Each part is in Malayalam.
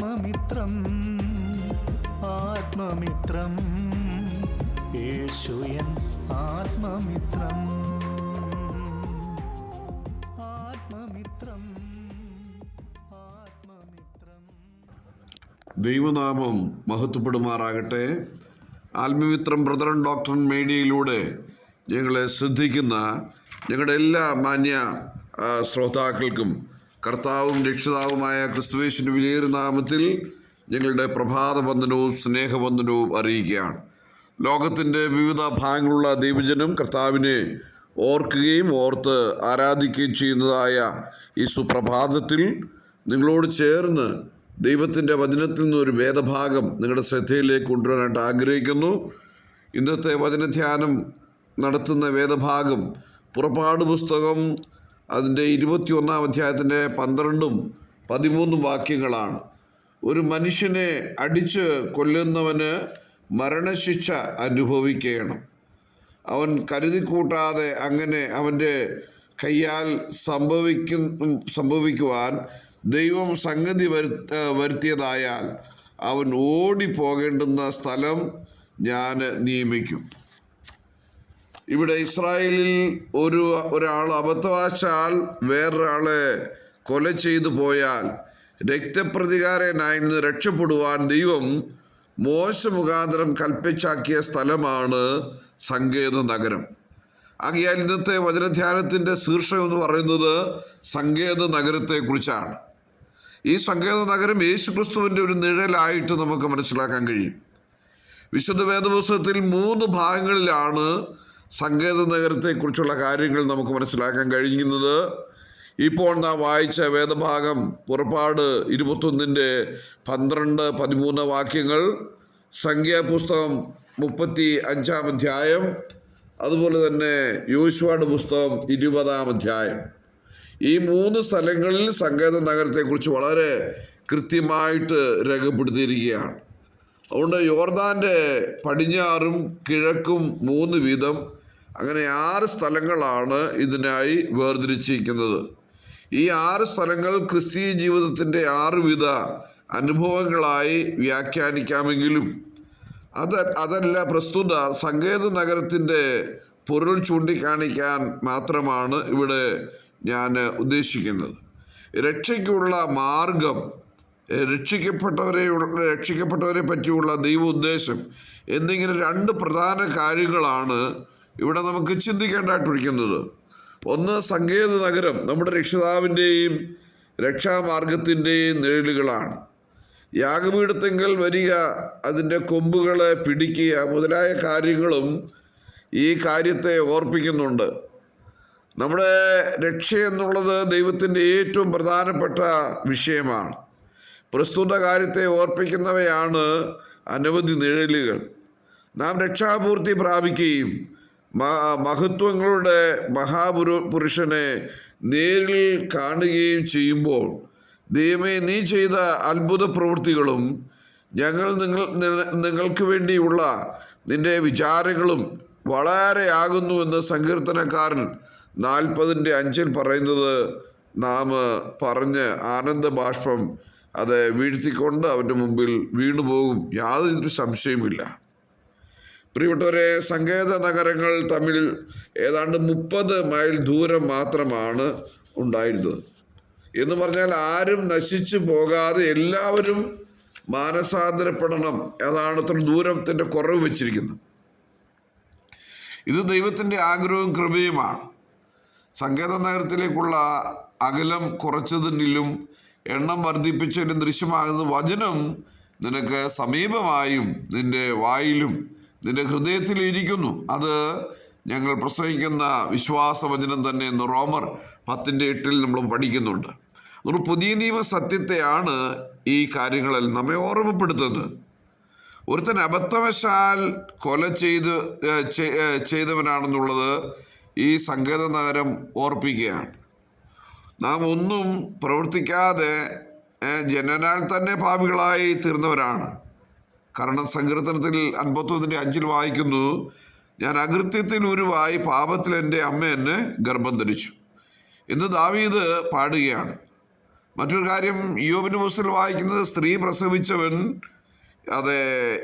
ആത്മമിത്രം ആത്മമിത്രം. യേശുയൻ ആത്മമിത്രം ആത്മമിത്രം ദൈവനാമം മഹത്വപ്പെടുമാറാകട്ടെ. ആത്മമിത്രം ബ്രദറൻ ഡോക്ടർ മീഡിയയിലൂടെ ഞങ്ങളെ ശ്രദ്ധിക്കുന്ന ഞങ്ങളുടെ എല്ലാ മാന്യ ശ്രോതാക്കൾക്കും കർത്താവും രക്ഷിതാവുമായ ക്രിസ്തുവേശിന്റെ വിലയേറിയ നാമത്തിൽ ഞങ്ങളുടെ പ്രഭാതബന്ധനവും സ്നേഹബന്ധനവും അറിയിക്കുകയാണ്. ലോകത്തിന്റെ വിവിധ ഭാഗങ്ങളുള്ള ദൈവജനം കർത്താവിനെ ഓർക്കുകയും ഓർത്ത് ആരാധിക്കുകയും ചെയ്യുന്നതായ ഈ സുപ്രഭാതത്തിൽ നിങ്ങളോട് ചേർന്ന് ദൈവത്തിന്റെ വചനത്തിൽ നിന്നൊരു വേദഭാഗം നിങ്ങളുടെ ശ്രദ്ധയിലേക്ക് കൊണ്ടുവരാനായിട്ട് ആഗ്രഹിക്കുന്നു. ഇന്നത്തെ വചനധ്യാനം നടത്തുന്ന വേദഭാഗം പുറപ്പാട് പുസ്തകം അതിന്റെ ഇരുപത്തിയൊന്നാം അധ്യായത്തിന്റെ പന്ത്രണ്ടും പതിമൂന്നും വാക്യങ്ങളാണ്. ഒരു മനുഷ്യനെ അടിച്ച് കൊല്ലുന്നവന് മരണശിക്ഷ അനുഭവിക്കണം. അവൻ കരുതിക്കൂട്ടാതെ അങ്ങനെ അവന്റെ കയ്യാൽ സംഭവിക്കും സംഭവിക്കുവാൻ ദൈവം സംഗതി വരുത്ത വരുത്തിയതായാൽ അവൻ ഓടിപ്പോകേണ്ടുന്ന സ്ഥലം ഞാൻ നിയമിക്കും. ഇവിടെ ഇസ്രായേലിൽ ഒരു ഒരാൾ അബദ്ധവശാൽ വേറൊരാളെ കൊല ചെയ്തു പോയാൽ രക്തപ്രതികാരനായി നിന്ന് രക്ഷപ്പെടുവാൻ ദൈവം മോശ മുഖാന്തരം കൽപ്പിച്ചാക്കിയ സ്ഥലമാണ് സങ്കേത നഗരം. ആകിയാൽ ഇന്നത്തെ വചനധ്യാനത്തിന്റെ ശീർഷകം എന്ന് പറയുന്നത് സങ്കേത നഗരത്തെക്കുറിച്ചാണ്. ഈ സങ്കേത നഗരം യേശുക്രിസ്തുവിന്റെ ഒരു നിഴലായിട്ട് നമുക്ക് മനസ്സിലാക്കാൻ കഴിയും. വിശുദ്ധ വേദപുസ്തകത്തിൽ മൂന്ന് ഭാഗങ്ങളിലാണ് സങ്കേത നഗരത്തെക്കുറിച്ചുള്ള കാര്യങ്ങൾ നമുക്ക് മനസ്സിലാക്കാൻ കഴിയുന്നത് ഇപ്പോൾ നാം വായിച്ച വേദഭാഗം പുറപ്പാട് ഇരുപത്തൊന്നിന്റെ പന്ത്രണ്ട് പതിമൂന്ന് വാക്യങ്ങൾ സംഖ്യാപുസ്തകം മുപ്പത്തി അഞ്ചാം അധ്യായം അതുപോലെ തന്നെ യോശുവയുടെ പുസ്തകം ഇരുപതാം അധ്യായം. ഈ മൂന്ന് സ്ഥലങ്ങളിൽ സങ്കേത നഗരത്തെക്കുറിച്ച് വളരെ കൃത്യമായിട്ട് രേഖപ്പെടുത്തിയിരിക്കുകയാണ്. അതുകൊണ്ട് യോർദാന്റെ പടിഞ്ഞാറും കിഴക്കും മൂന്ന് വീതം അങ്ങനെ ആറ് സ്ഥലങ്ങളാണ് ഇതിനായി വേർതിരിച്ചിരിക്കുന്നത്. ഈ ആറ് സ്ഥലങ്ങൾ ക്രിസ്തീയ ജീവിതത്തിന്റെ ആറുവിധ അനുഭവങ്ങളായി വ്യാഖ്യാനിക്കാമെങ്കിലും അത് അതല്ല പ്രസ്തുത സങ്കേത നഗരത്തിന്റെ പൊരുൾ ചൂണ്ടിക്കാണിക്കാൻ മാത്രമാണ് ഇവിടെ ഞാൻ ഉദ്ദേശിക്കുന്നത്. രക്ഷയ്ക്കുള്ള മാർഗം രക്ഷിക്കപ്പെട്ടവരെ രക്ഷിക്കപ്പെട്ടവരെ പറ്റിയുള്ള ദൈവ ഉദ്ദേശം എന്നിങ്ങനെ രണ്ട് പ്രധാന കാര്യങ്ങളാണ് ഇവിടെ നമുക്ക് ചിന്തിക്കേണ്ടതായിട്ടിരിക്കുന്നത് ഒന്ന് സങ്കേത നഗരം നമ്മുടെ രക്ഷിതാവിന്റെയും രക്ഷാമാർഗത്തിന്റെയും നിഴലുകളാണ്. യാഗപീഠത്തെങ്കിൽ വരിക അതിന്റെ കൊമ്പുകളെ പിടിക്കുക മുതലായ കാര്യങ്ങളും ഈ കാര്യത്തെ ഓർപ്പിക്കുന്നുണ്ട്. നമ്മുടെ രക്ഷ എന്നുള്ളത് ദൈവത്തിന്റെ ഏറ്റവും പ്രധാനപ്പെട്ട വിഷയമാണ്. പ്രസ്തുത കാര്യത്തെ ഓർപ്പിക്കുന്നവയാണ് അനവധി നിഴലുകൾ. നാം രക്ഷാപൂർത്തി പ്രാപിക്കുകയും മഹത്വങ്ങളുടെ മഹാപുരു പുരുഷനെ നേരിൽ കാണുകയും ചെയ്യുമ്പോൾ ദൈവമേ നീ ചെയ്ത അത്ഭുത പ്രവൃത്തികളും ഞങ്ങൾ നിങ്ങൾ നിങ്ങൾക്ക് വേണ്ടിയുള്ള നിന്റെ വിചാരങ്ങളും വളരെ ആകുന്നുവെന്ന് സങ്കീർത്തനക്കാരൻ നാൽപ്പതിന്റെ അഞ്ചിൽ പറയുന്നത് നാം പറഞ്ഞ് ആനന്ദ ബാഷ്പം അത് വീഴ്ത്തിക്കൊണ്ട് അവന്റെ മുമ്പിൽ വീണുപോകും. യാതൊരു സംശയവുമില്ല. പ്രിയപ്പെട്ടവരെ സങ്കേത നഗരങ്ങൾ തമ്മിൽ ഏതാണ്ട് മുപ്പത് മൈൽ ദൂരം മാത്രമാണ് ഉണ്ടായിരുന്നത്. എന്ന് പറഞ്ഞാൽ ആരും നശിച്ചു പോകാതെ എല്ലാവരും മാനസാന്തരപ്പെടണം അതാണ് ഇത്ര ദൂരത്തിന്റെ കുറവ് വെച്ചിരിക്കുന്നത്. ഇത് ദൈവത്തിന്റെ ആഗ്രഹവും കൃപയുമാണ്. സങ്കേത നഗരത്തിലേക്കുള്ള അകലം കുറച്ചതിനും എണ്ണം വർദ്ധിപ്പിച്ചതിനും ദൃശ്യമാകുന്ന വചനം നിനക്ക് സമീപമായും നിന്റെ വായിലും നിന്റെ ഹൃദയത്തിൽ ഇരിക്കുന്നു. അത് ഞങ്ങൾ പ്രസംഗിക്കുന്ന വിശ്വാസവചനം തന്നെ എന്ന് റോമർ പത്തിന്റെ എട്ടിൽ നമ്മൾ പഠിക്കുന്നുണ്ട്. ഒരു പുതിയ നിയമ സത്യത്തെയാണ് ഈ കാര്യങ്ങളിൽ നമ്മെ ഓർമ്മപ്പെടുത്തുന്നത്. ഒരുത്തൻ അബദ്ധവശാൽ കൊല ചെയ്ത് ചെയ്തവനാണെന്നുള്ളത് ഈ സങ്കേത നഗരം ഓർപ്പിക്കുകയാണ്. നാം ഒന്നും പ്രവർത്തിക്കാതെ ജനനാൽ തന്നെ പാപികളായി തീർന്നവരാണ്. കാരണം സങ്കീർത്തനത്തിൽ അൻപത്തൊന്നിന്റെ അഞ്ചിൽ വായിക്കുന്നു ഞാൻ അകൃത്യത്തിൽ ഉരുവായി പാപത്തിൽ എന്റെ അമ്മ എന്നെ ഗർഭം ധരിച്ചു. ഇന്ന് ദാവീദ് പാടുകയാണ്. മറ്റൊരു കാര്യം യോബിന് പുസ്തകത്തിൽ വായിക്കുന്നത് സ്ത്രീ പ്രസവിച്ചവൻ അത്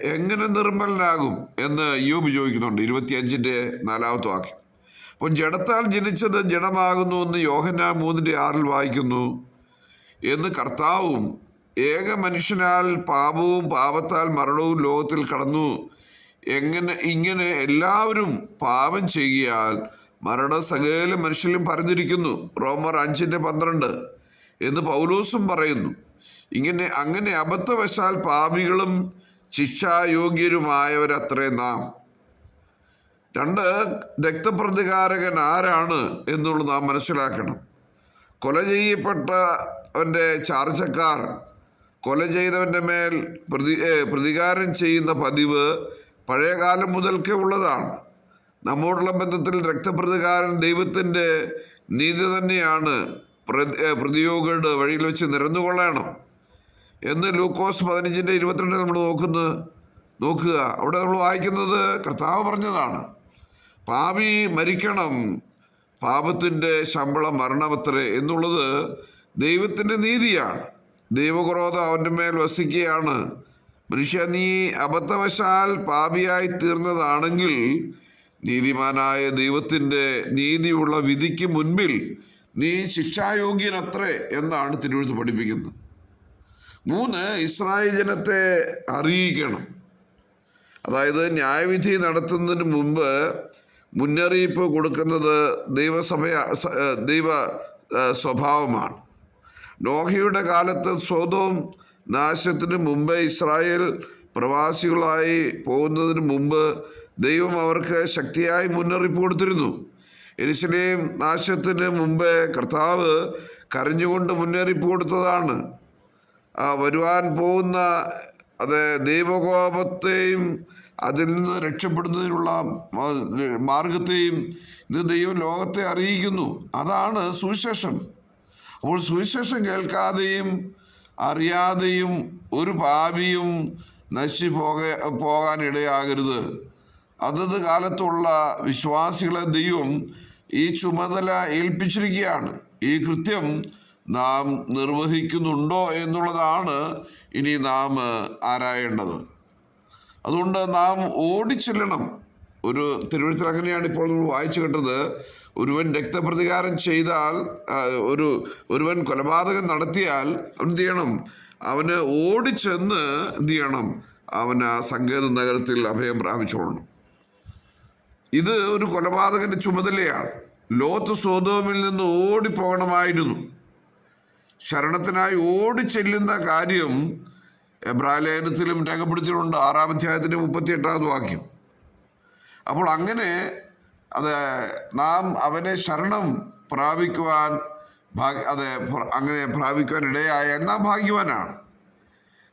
എങ്ങനെ നിർമ്മലനാകും എന്ന് യോബ് ചോദിക്കുന്നുണ്ട്. ഇരുപത്തിയഞ്ചിന്റെ നാലാമത്തെ വാക്യം. അപ്പോൾ ജഡത്താൽ ജനിച്ചത് ജഡമാകുന്നു എന്ന് യോഹന മൂന്നിന്റെ ആറിൽ വായിക്കുന്നു. എന്ന് കർത്താവും ഏക മനുഷ്യനാൽ പാപവും പാപത്താൽ മരണവും ലോകത്തിൽ കടന്നു. എങ്ങനെ ഇങ്ങനെ എല്ലാവരും പാപം ചെയ്യാൽ മരണം സകല മനുഷ്യരിലും പറഞ്ഞിരിക്കുന്നു. റോമർ അഞ്ചിന്റെ പന്ത്രണ്ട് എന്ന് പൗലോസും പറയുന്നു. ഇങ്ങനെ അങ്ങനെ അബദ്ധവശാൽ പാപികളും ശിക്ഷായോഗ്യരുമായവരത്രേ നാം. രണ്ട് രക്തപ്രതികാരകൻ ആരാണ് എന്നുള്ളത് നാം മനസ്സിലാക്കണം. കൊല ചെയ്യപ്പെട്ട അവന്റെ ചാർച്ചക്കാർ കൊല ചെയ്തവന്റെ മേൽ പ്രതി പ്രതികാരം ചെയ്യുന്ന പതിവ് പഴയകാലം മുതൽക്കേ ഉള്ളതാണ്. നമ്മോടുള്ള ബന്ധത്തിൽ രക്തപ്രതികാരം ദൈവത്തിന്റെ നീതി തന്നെയാണ് പ്രതി പ്രതിയോഗിയുടെ വഴിയിൽ വെച്ച് നിരന്നുകൊള്ളണം. എന്ന് ലൂക്കോസ് പതിനഞ്ചിന്റെ ഇരുപത്തിരണ്ട് നമ്മൾ നോക്കുന്നത് നോക്കുക. അവിടെ നമ്മൾ വായിക്കുന്നത് കർത്താവ് പറഞ്ഞതാണ് പാപി മരിക്കണം പാപത്തിന്റെ ശമ്പളം മരണമത്രേ എന്നുള്ളത് ദൈവത്തിന്റെ നീതിയാണ്. ദൈവക്രോധം അവന്റെ മേൽ വസിക്കുകയാണ്. മനുഷ്യ നീ അബദ്ധവശാൽ പാപിയായി തീർന്നതാണെങ്കിൽ നീതിമാനായ ദൈവത്തിന്റെ നീതിയുള്ള വിധിക്ക് മുൻപിൽ നീ ശിക്ഷായോഗ്യനത്രേ എന്നാണ് തിരുവഴുത്ത് പഠിപ്പിക്കുന്നത്. മൂന്ന് ഇസ്രായേൽ ജനത്തെ അറിയിക്കണം. അതായത് ന്യായവിധി നടത്തുന്നതിന് മുമ്പ് മുന്നറിയിപ്പ് കൊടുക്കുന്നത് ദൈവസഭയ ദൈവ സ്വഭാവമാണ്. നോഹയുടെ കാലത്ത് സ്വതവും നാശത്തിന് മുമ്പ് ഇസ്രായേൽ പ്രവാസികളായി പോകുന്നതിന് മുമ്പ് ദൈവം അവർക്ക് ശക്തിയായി മുന്നറിയിപ്പ് കൊടുത്തിരുന്നു. എരിശിലേം നാശത്തിന് മുമ്പേ കർത്താവ് കരഞ്ഞുകൊണ്ട് മുന്നറിയിപ്പ് കൊടുത്തതാണ്. ആ വരുവാൻ പോകുന്ന അത് ദൈവകോപത്തെയും അതിൽ നിന്ന് രക്ഷപ്പെടുന്നതിനുള്ള മാർഗത്തെയും ഇത് ദൈവം ലോകത്തെ അറിയിക്കുന്നു. അതാണ് സുവിശേഷം. അപ്പോൾ സുവിശേഷം കേൾക്കാതെയും അറിയാതെയും ഒരു പാപിയും നശിച്ചു പോക പോകാൻ ഇടയാകരുത്. അതത് കാലത്തുള്ള വിശ്വാസികളെ ദൈവം ഈ ചുമതല ഏൽപ്പിച്ചിരിക്കുകയാണ്. ഈ കൃത്യം നാം നിർവഹിക്കുന്നുണ്ടോ എന്നുള്ളതാണ് ഇനി നാം ആരായേണ്ടത്. അതുകൊണ്ട് നാം ഓടിച്ചെല്ലണം. ഒരു തിരുവഴുത്തിൽ അങ്ങനെയാണ് ഇപ്പോൾ നമ്മൾ വായിച്ചു കേട്ടത്. ഒരുവൻ രക്തപ്രതികാരം ചെയ്താൽ ഒരു ഒരുവൻ കൊലപാതകം നടത്തിയാൽ എന്ത് ചെയ്യണം? അവന് ഓടിച്ചെന്ന് എന്ത് ചെയ്യണം? അവൻ ആ സങ്കേത നഗരത്തിൽ അഭയം പ്രാപിച്ചോളണം ഇത് ഒരു കൊലപാതകന്റെ ചുമതലയാണ്. ലോത്ത് സ്വതോമിൽ നിന്ന് ഓടിപ്പോകണമായിരുന്നു. ശരണത്തിനായി ഓടിച്ചെല്ലുന്ന കാര്യം എബ്രാലയനത്തിലും രേഖപ്പെടുത്തിയിട്ടുണ്ട്. ആറാം അധ്യായത്തിന്റെ മുപ്പത്തി എട്ടാമത് വാക്യം. അപ്പോൾ അങ്ങനെ അത് നാം അവനെ ശരണം പ്രാപിക്കുവാൻ ഭാഗ്യ അതെ അങ്ങനെ പ്രാപിക്കുവാൻ ഇടയായാൽ നാം ഭാഗ്യവാനാണ്.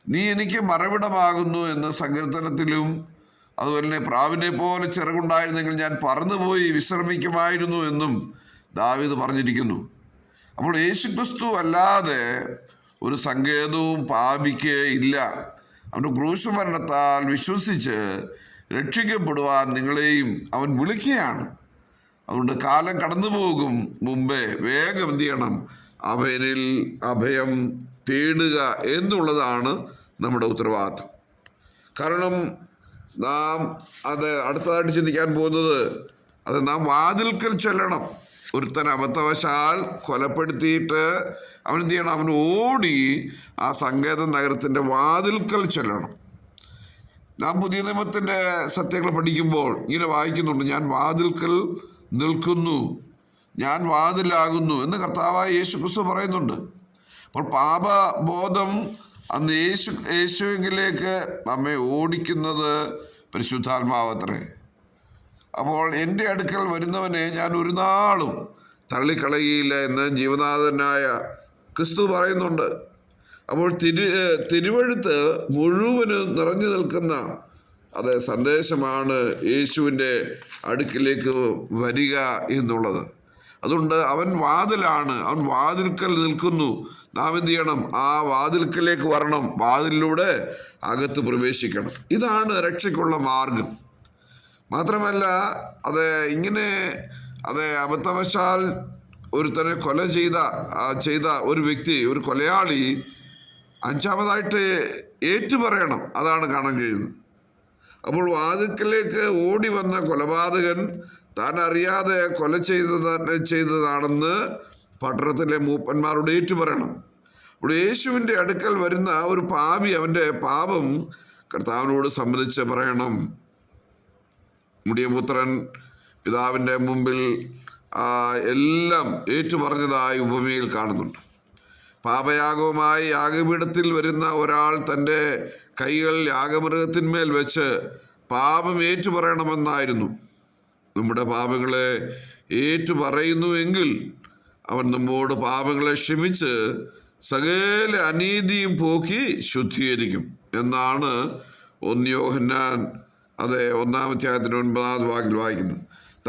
നീ എനിക്ക് മറവിടമാകുന്നു എന്ന് സങ്കീർത്തനത്തിലും അതുപോലെ തന്നെ പ്രാവിനെ പോലെ ചെറുകുണ്ടായിരുന്നെങ്കിൽ ഞാൻ പറന്നുപോയി വിശ്രമിക്കുമായിരുന്നു എന്നും ദാവിദ് പറഞ്ഞിരിക്കുന്നു. അപ്പോൾ യേശുക്രിസ്തു അല്ലാതെ ഒരു സങ്കേതവും പാപിക്ക് ഇല്ല. അവന്റെ ക്രൂശുമരണത്താൽ വിശ്വസിച്ച് രക്ഷിക്കപ്പെടുവാൻ നിങ്ങളെയും അവൻ വിളിക്കുകയാണ്. അതുകൊണ്ട് കാലം കടന്നു പോകും മുമ്പേ വേഗം എന്ത് ചെയ്യണം? അവനിൽ അഭയം തേടുക എന്നുള്ളതാണ് നമ്മുടെ ഉത്തരവാദിത്വം. കാരണം നാം അത് അടുത്തതായിട്ട് ചിന്തിക്കാൻ പോകുന്നത് അത് നാം വാതിൽക്കൽ ചെല്ലണം. ഒരുത്തൻ അബദ്ധവശാൽ കൊലപ്പെടുത്തിയിട്ട് അവൻ എന്ത് ചെയ്യണം? അവൻ ഓടി ആ സങ്കേത നഗരത്തിന്റെ വാതിൽക്കൽ ചെല്ലണം. നാം പുതിയ നിയമത്തിന്റെ സത്യങ്ങൾ പഠിക്കുമ്പോൾ ഇങ്ങനെ വായിക്കുന്നുണ്ട് ഞാൻ വാതിൽക്കൽ നിൽക്കുന്നു ഞാൻ വാതിലാകുന്നു എന്ന് കർത്താവായ യേശു ക്രിസ്തു പറയുന്നുണ്ട്. അപ്പോൾ പാപബോധം അന്ന് യേശു യേശുവിലേക്ക് നമ്മെ ഓടിക്കുന്നത് പരിശുദ്ധാത്മാവത്രേ. അപ്പോൾ എന്റെ അടുക്കൽ വരുന്നവനെ ഞാൻ ഒരു നാളും തള്ളിക്കളയില്ല എന്ന് ജീവനാഥനായ ക്രിസ്തു പറയുന്നുണ്ട്. അപ്പോൾ തിരു തിരുവഴുത്ത് മുഴുവനും നിറഞ്ഞു നിൽക്കുന്ന അത് സന്ദേശമാണ് യേശുവിന്റെ അടുക്കിലേക്ക് വരിക എന്നുള്ളത്. അതുകൊണ്ട് അവൻ വാതിലാണ് അവൻ വാതിൽക്കൽ നിൽക്കുന്നു. നാം എന്ത് ചെയ്യണം? ആ വാതിൽക്കലേക്ക് വരണം. വാതിലിലൂടെ അകത്ത് പ്രവേശിക്കണം. ഇതാണ് രക്ഷയ്ക്കുള്ള മാർഗം. മാത്രമല്ല അത് ഇങ്ങനെ അത് അബദ്ധവശാൽ ഒരുത്തനെ കൊല ചെയ്ത ചെയ്ത ഒരു വ്യക്തി ഒരു കൊലയാളി അഞ്ചാമതായിട്ട് ഏറ്റുപറയണം. അതാണ് കാണാൻ കഴിയുന്നത്. അപ്പോൾ വാതിക്കലേക്ക് ഓടി വന്ന കൊലപാതകൻ താൻ അറിയാതെ കൊല ചെയ്തത് ചെയ്തതാണെന്ന് പട്ടണത്തിലെ മൂപ്പന്മാരോട് ഏറ്റുപറയണം. അവിടെ യേശുവിന്റെ അടുക്കൽ വരുന്ന ഒരു പാപി അവന്റെ പാപം കർത്താവിനോട് സംബന്ധിച്ച് പറയണം. മുടിയപുത്രൻ പിതാവിന്റെ മുമ്പിൽ എല്ലാം ഏറ്റുപറഞ്ഞതായി ഉപമയിൽ കാണുന്നുണ്ട്. പാപയാഗവുമായി യാഗപീഠത്തിൽ വരുന്ന ഒരാൾ തന്റെ കൈകൾ യാഗമൃഗത്തിന്മേൽ വെച്ച് പാപം ഏറ്റുപറയണമെന്നായിരുന്നു. നമ്മുടെ പാപങ്ങളെ ഏറ്റു പറയുന്നുവെങ്കിൽ അവൻ നമ്മോട് പാപങ്ങളെ ക്ഷമിച്ച് സകല അനീതിയും പോക്കി ശുദ്ധീകരിക്കും. എന്നാണ് ഒന്നിയോഹന്നാൻ അതെ ഒന്നാമധ്യായത്തിന് ഒൻപതാമത് വാക്കിൽ വായിക്കുന്നത്.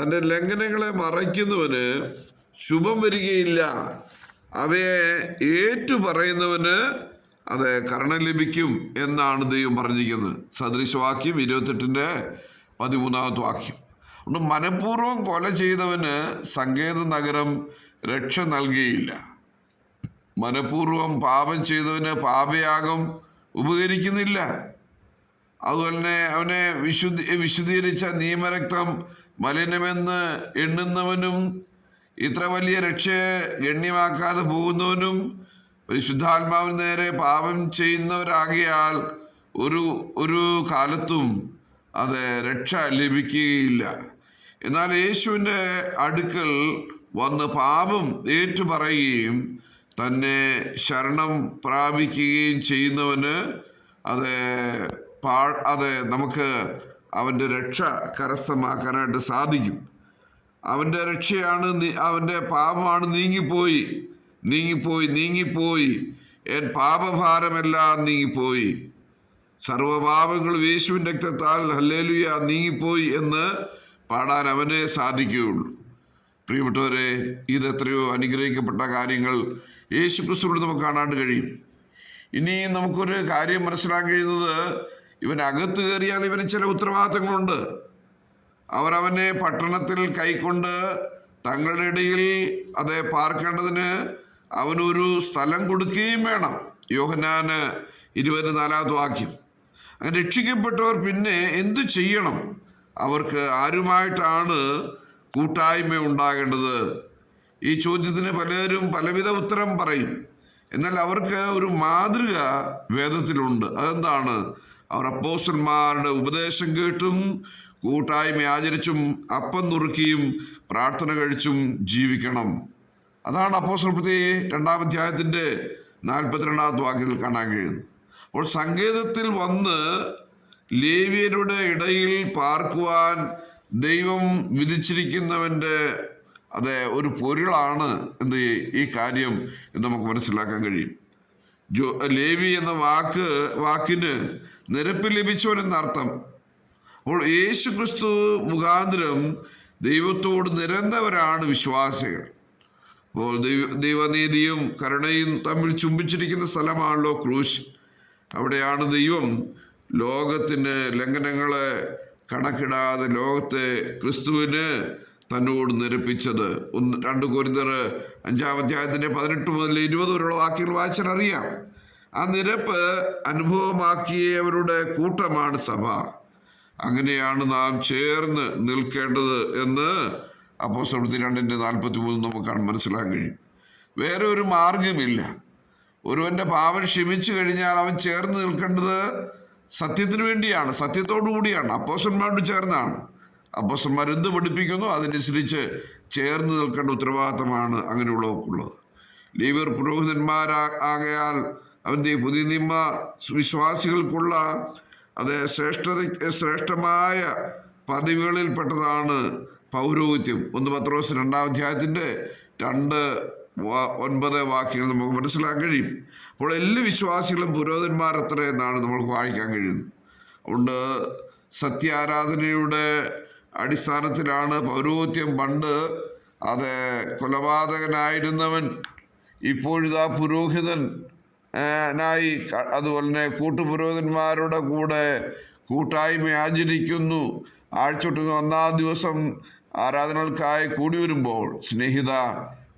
തന്റെ ലംഘനങ്ങളെ മറയ്ക്കുന്നവന് ശുഭം വരികയില്ല. അവയെ ഏറ്റു പറയുന്നവന് അതെ കരണം ലഭിക്കും എന്നാണ് ദൈവം പറഞ്ഞിരിക്കുന്നത്. സദൃശവാക്യം ഇരുപത്തെട്ടിന്റെ പതിമൂന്നാമത്തെ വാക്യം. അതുകൊണ്ട് മനഃപൂർവം കൊല ചെയ്തവന് സങ്കേത നഗരം രക്ഷ നൽകിയില്ല. മനഃപൂർവം പാപം ചെയ്തവന് പാപയാഗം ഉപകരിക്കുന്നില്ല. അതുപോലെ തന്നെ അവനെ വിശുദ്ധി വിശുദ്ധീകരിച്ച നിയമരക്തം മലിനമെന്ന് എണ്ണുന്നവനും ഇത്ര വലിയ രക്ഷയെ ഗണ്യമാക്കാതെ പോകുന്നവനും പരിശുദ്ധാത്മാവിന് നേരെ പാപം ചെയ്യുന്നവരാകിയാൽ ഒരു ഒരു കാലത്തും അത് രക്ഷ ലഭിക്കുകയില്ല. എന്നാൽ യേശുവിന്റെ അടുക്കൽ വന്ന് പാപം ഏറ്റുപറയുകയും തന്നെ ശരണം പ്രാപിക്കുകയും ചെയ്യുന്നവന് അത് പാ അത് നമുക്ക് അവന്റെ രക്ഷ കരസ്ഥമാക്കാനായിട്ട് സാധിക്കും. അവന്റെ രക്ഷയാണ് അവന്റെ പാപമാണ് നീങ്ങിപ്പോയി. നീങ്ങിപ്പോയി നീങ്ങിപ്പോയി. എൻ പാപഭാരമെല്ലാം നീങ്ങിപ്പോയി. സർവപാപങ്ങളും യേശുവിന്റെ രക്തത്താൽ ഹല്ലേലുയ നീങ്ങിപ്പോയി എന്ന് പാടാൻ അവനെ സാധിക്കുകയുള്ളൂ. പ്രിയപ്പെട്ടവരെ ഇത് എത്രയോ അനുഗ്രഹിക്കപ്പെട്ട കാര്യങ്ങൾ യേശു ക്രിസ്തുവിനോട് നമുക്ക് കാണാണ്ട് കഴിയും. ഇനി നമുക്കൊരു കാര്യം മനസ്സിലാക്കി കഴിയുന്നത് ഇവൻ അകത്ത് കയറിയാൽ ഇവന് ചില ഉത്തരവാദിത്തങ്ങളുണ്ട്. അവർ അവനെ പട്ടണത്തിൽ കൈക്കൊണ്ട് തങ്ങളുടെ ഇടയിൽ അത് പാർക്കേണ്ടതിന് അവനൊരു സ്ഥലം കൊടുക്കുകയും വേണം. യോഹനാന് ഇരുപത്തിനാലാമത് വാക്യം. അങ്ങനെ രക്ഷിക്കപ്പെട്ടവർ പിന്നെ എന്തു ചെയ്യണം? അവർക്ക് ആരുമായിട്ടാണ് കൂട്ടായ്മ ഉണ്ടാകേണ്ടത്? ഈ ചോദ്യത്തിന് പലരും പലവിധ ഉത്തരം പറയും. എന്നാൽ അവർക്ക് ഒരു മാതൃക വേദത്തിലുണ്ട്. അതെന്താണ്? അവർ അപ്പോസ്റ്റന്മാരുടെ ഉപദേശം കേട്ടും കൂട്ടായ്മ ആചരിച്ചും അപ്പം നുറുക്കിയും പ്രാർത്ഥന കഴിച്ചും ജീവിക്കണം. അതാണ് അപ്പോസ്റ്റൽ പ്രത്യേക രണ്ടാം അധ്യായത്തിന്റെ നാൽപ്പത്തിരണ്ടാമത്തെ വാക്യത്തിൽ കാണാൻ കഴിയുന്നത്. അപ്പോൾ സങ്കേതത്തിൽ വന്ന് ലേവിയരുടെ ഇടയിൽ പാർക്കുവാൻ ദൈവം വിധിച്ചിരിക്കുന്നവന്റെ അതെ ഒരു പൊരുളാണ് എന്ത് ഈ കാര്യം എന്ന് നമുക്ക് മനസ്സിലാക്കാൻ കഴിയും. ലേവി എന്ന വാക്ക് വാക്കിന് നിരപ്പ് ലഭിച്ചവൻ എന്നർത്ഥം അപ്പോൾ യേശു ക്രിസ്തു മുഖാന്തരം ദൈവത്തോട് നിരന്തവരാണ് വിശ്വാസികൾ. അപ്പോൾ ദൈവ ദൈവനീതിയും കരുണയും തമ്മിൽ ചുംബിച്ചിരിക്കുന്ന സ്ഥലമാണല്ലോ ക്രൂശ്. അവിടെയാണ് ദൈവം ലോകത്തിന് ലംഘനങ്ങളെ കണക്കിടാതെ ലോകത്തെ ക്രിസ്തുവിന് തന്നോട് നിരപ്പിച്ചത്. ഒന്ന് രണ്ട് കുരുന്നർ അഞ്ചാം അധ്യായത്തിന്റെ പതിനെട്ട് മുതൽ ഇരുപത് വരെയുള്ള വാക്യങ്ങൾ വായിച്ചാൽ അറിയാം ആ നിരപ്പ് അനുഭവമാക്കിയവരുടെ കൂട്ടമാണ് സഭ. അങ്ങനെയാണ് നാം ചേർന്ന് നിൽക്കേണ്ടത് എന്ന് അപ്പോൾ സമൃദ്ധി രണ്ടിന്റെ നാൽപ്പത്തി മൂന്ന് നമുക്കാണ് മനസ്സിലാക്കാൻ കഴിയും. വേറെ ഒരു മാർഗമില്ല ഒരുവന്റെ പാപം ക്ഷമിച്ചു കഴിഞ്ഞാൽ അവൻ ചേർന്ന് നിൽക്കേണ്ടത് സത്യത്തിന് വേണ്ടിയാണ് സത്യത്തോടു കൂടിയാണ് അപ്പോസന്മാരോട് ചേർന്നാണ്. അപ്പോസന്മാർ എന്ത് പഠിപ്പിക്കുന്നു? അതനുസരിച്ച് ചേർന്ന് നിൽക്കേണ്ട ഉത്തരവാദിത്തമാണ് അങ്ങനെയുള്ളവർക്കുള്ളത്. ലീവർ പുരോഹിതന്മാരാ ആകയാൽ അവന്റെ പുതിയ നിയമ വിശ്വാസികൾക്കുള്ള അത് ശ്രേഷ്ഠത ശ്രേഷ്ഠമായ പദവികളിൽപ്പെട്ടതാണ് പൗരോഹിത്യം. ഒന്ന് പത്രോസ് രണ്ടാം അധ്യായത്തിന്റെ രണ്ട് ഒൻപത് വാക്യങ്ങൾ നമുക്ക് മനസ്സിലാക്കാൻ കഴിയും. അപ്പോൾ എല്ലാ വിശ്വാസികളും പുരോഹിതന്മാർ എത്ര എന്നാണ് വായിക്കാൻ കഴിയുന്നത്. അതുകൊണ്ട് സത്യാരാധനയുടെ അടിസ്ഥാനത്തിലാണ് പൗരോഹിത്യം പണ്ട് അത് കൊലപാതകനായിരുന്നവൻ. ഇപ്പോഴിതാ പുരോഹിതൻ നായി അതുപോലെ തന്നെ കൂട്ടുപുരോഹിതന്മാരുടെ കൂടെ കൂട്ടായ്മ ആചരിക്കുന്നു. ആഴ്ചൊട്ടുന്ന ഒന്നാം ദിവസം ആരാധനകൾക്കായി കൂടി വരുമ്പോൾ സ്നേഹിത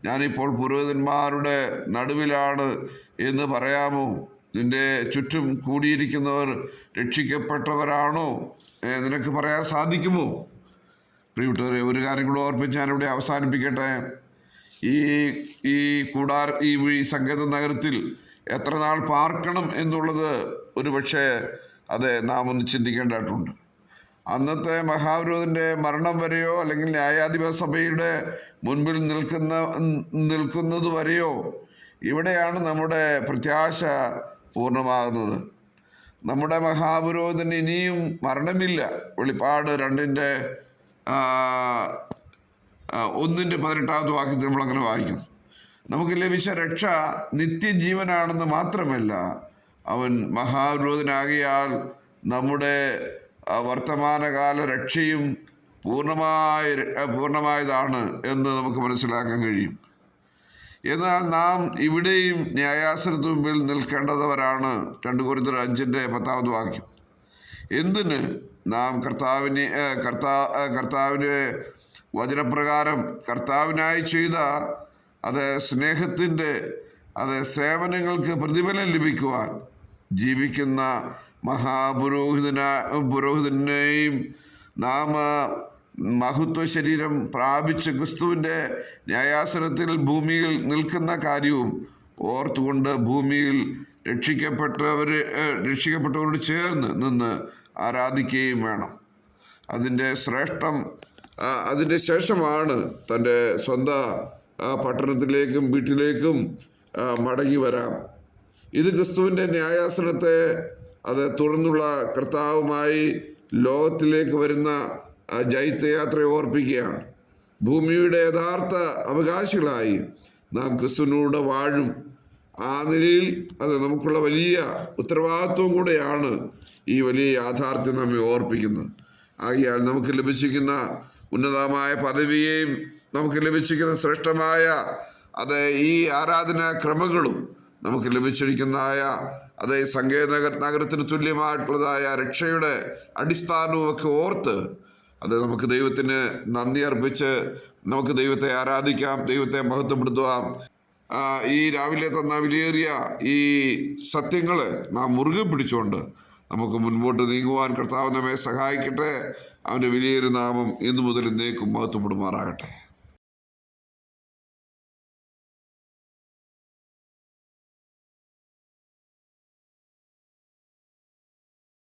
ഞാനിപ്പോൾ പുരോഹിതന്മാരുടെ നടുവിലാണ് എന്ന് പറയാമോ? നിന്റെ ചുറ്റും കൂടിയിരിക്കുന്നവർ രക്ഷിക്കപ്പെട്ടവരാണോ? നിനക്ക് പറയാൻ സാധിക്കുമോ? പ്രിയപ്പെട്ടവരെ ഒരു കാര്യം കൂടെ ഓർപ്പിച്ച് ഞാനിവിടെ അവസാനിപ്പിക്കട്ടെ. ഈ ഈ കൂടാർ ഈ സങ്കേത നഗരത്തിൽ എത്ര നാൾ പാർക്കണം എന്നുള്ളത് ഒരു പക്ഷേ അതെ നാം ഒന്ന് ചിന്തിക്കേണ്ടതായിട്ടുണ്ട്. അന്നത്തെ മഹാവിരോധന്റെ മരണം വരെയോ അല്ലെങ്കിൽ ന്യായാധിപ സഭയുടെ മുൻപിൽ നിൽക്കുന്ന നിൽക്കുന്നത് വരെയോ ഇവിടെയാണ് നമ്മുടെ പ്രത്യാശ പൂർണമാകുന്നത്. നമ്മുടെ മഹാപുരോഹിതന് ഇനിയും മരണമില്ല. വെളിപ്പാട് രണ്ടിന്റെ ഒന്നിന്റെ പതിനെട്ടാമത്തെ വാക്യത്തിൽ നമ്മൾ അങ്ങനെ വായിക്കുന്നു. നമുക്ക് ലഭിച്ച രക്ഷ നിത്യജീവനാണെന്ന് മാത്രമല്ല അവൻ മഹാവിരോധനാകിയാൽ നമ്മുടെ വർത്തമാനകാല രക്ഷയും പൂർണമായി പൂർണമായതാണ് എന്ന് നമുക്ക് മനസ്സിലാക്കാൻ കഴിയും. എന്നാൽ നാം ഇവിടെയും ന്യായാസനത്തിന് മുമ്പിൽ നിൽക്കേണ്ടവരാണ് രണ്ട് കുരുത്തർ അഞ്ചിന്റെ പത്താമത് വാക്യം. എന്തിന് നാം കർത്താവിനെ കർത്താ കർത്താവിന്റെ വചനപ്രകാരം കർത്താവിനായി ചെയ്ത അത് സ്നേഹത്തിന്റെ അത് സേവനങ്ങൾക്ക് പ്രതിഫലം ലഭിക്കുവാൻ ജീവിക്കുന്ന മഹാപുരോഹിതന പുരോഹിതനെയും നാം മഹത്വ ശരീരം പ്രാപിച്ച് ക്രിസ്തുവിന്റെ ന്യായാസനത്തിൽ ഭൂമിയിൽ നിൽക്കുന്ന കാര്യവും ഓർത്തുകൊണ്ട് ഭൂമിയിൽ രക്ഷിക്കപ്പെട്ടവർ രക്ഷിക്കപ്പെട്ടവരോട് ചേർന്ന് നിന്ന് ആരാധിക്കുകയും വേണം. അതിന്റെ ശ്രേഷ്ഠം അതിന്റെ ശേഷമാണ് തന്റെ സ്വന്തം പട്ടണത്തിലേക്കും വീട്ടിലേക്കും മടങ്ങി വരാം. ഇത് ക്രിസ്തുവിന്റെ ന്യായാസനത്തെ അത് തുടർന്നുള്ള കർത്താവുമായി ലോകത്തിലേക്ക് വരുന്ന ജൈത്യയാത്ര ഓർപ്പിക്കുകയാണ്. ഭൂമിയുടെ യഥാർത്ഥ അവകാശികളായി നാം ക്രിസ്തുവിനൂടെ വാഴും. ആ നിലയിൽ അത് നമുക്കുള്ള വലിയ ഉത്തരവാദിത്വം കൂടെയാണ് ഈ വലിയ യാഥാർത്ഥ്യം നമ്മെ ഓർപ്പിക്കുന്നത്. ആകിയാൽ നമുക്ക് ലഭിച്ചിരിക്കുന്ന ഉന്നതമായ പദവിയെയും നമുക്ക് ലഭിച്ചിരിക്കുന്ന ശ്രേഷ്ഠമായ അത് ഈ ആരാധനാ ക്രമങ്ങളും നമുക്ക് ലഭിച്ചിരിക്കുന്നതായ അത് ഈ സങ്കേത നഗര നഗരത്തിന് തുല്യമായിട്ടുള്ളതായ രക്ഷയുടെ അടിസ്ഥാനവും ഒക്കെ ഓർത്ത് അത് നമുക്ക് ദൈവത്തിന് നന്ദി അർപ്പിച്ച് നമുക്ക് ദൈവത്തെ ആരാധിക്കാം ദൈവത്തെ മഹത്വപ്പെടുത്തുവാം. ഈ രാവിലെ തന്ന വിലയേറിയ ഈ സത്യങ്ങൾ നാം മുറുകെ പിടിച്ചുകൊണ്ട് നമുക്ക് മുൻപോട്ട് നീങ്ങുവാൻ കർത്താവ് നമ്മെ സഹായിക്കട്ടെ. അവന്റെ വിലയേറിയ നാമം ഇന്നു മുതൽ ഇന്നേക്കും മഹത്വപ്പെടുമാറാകട്ടെ.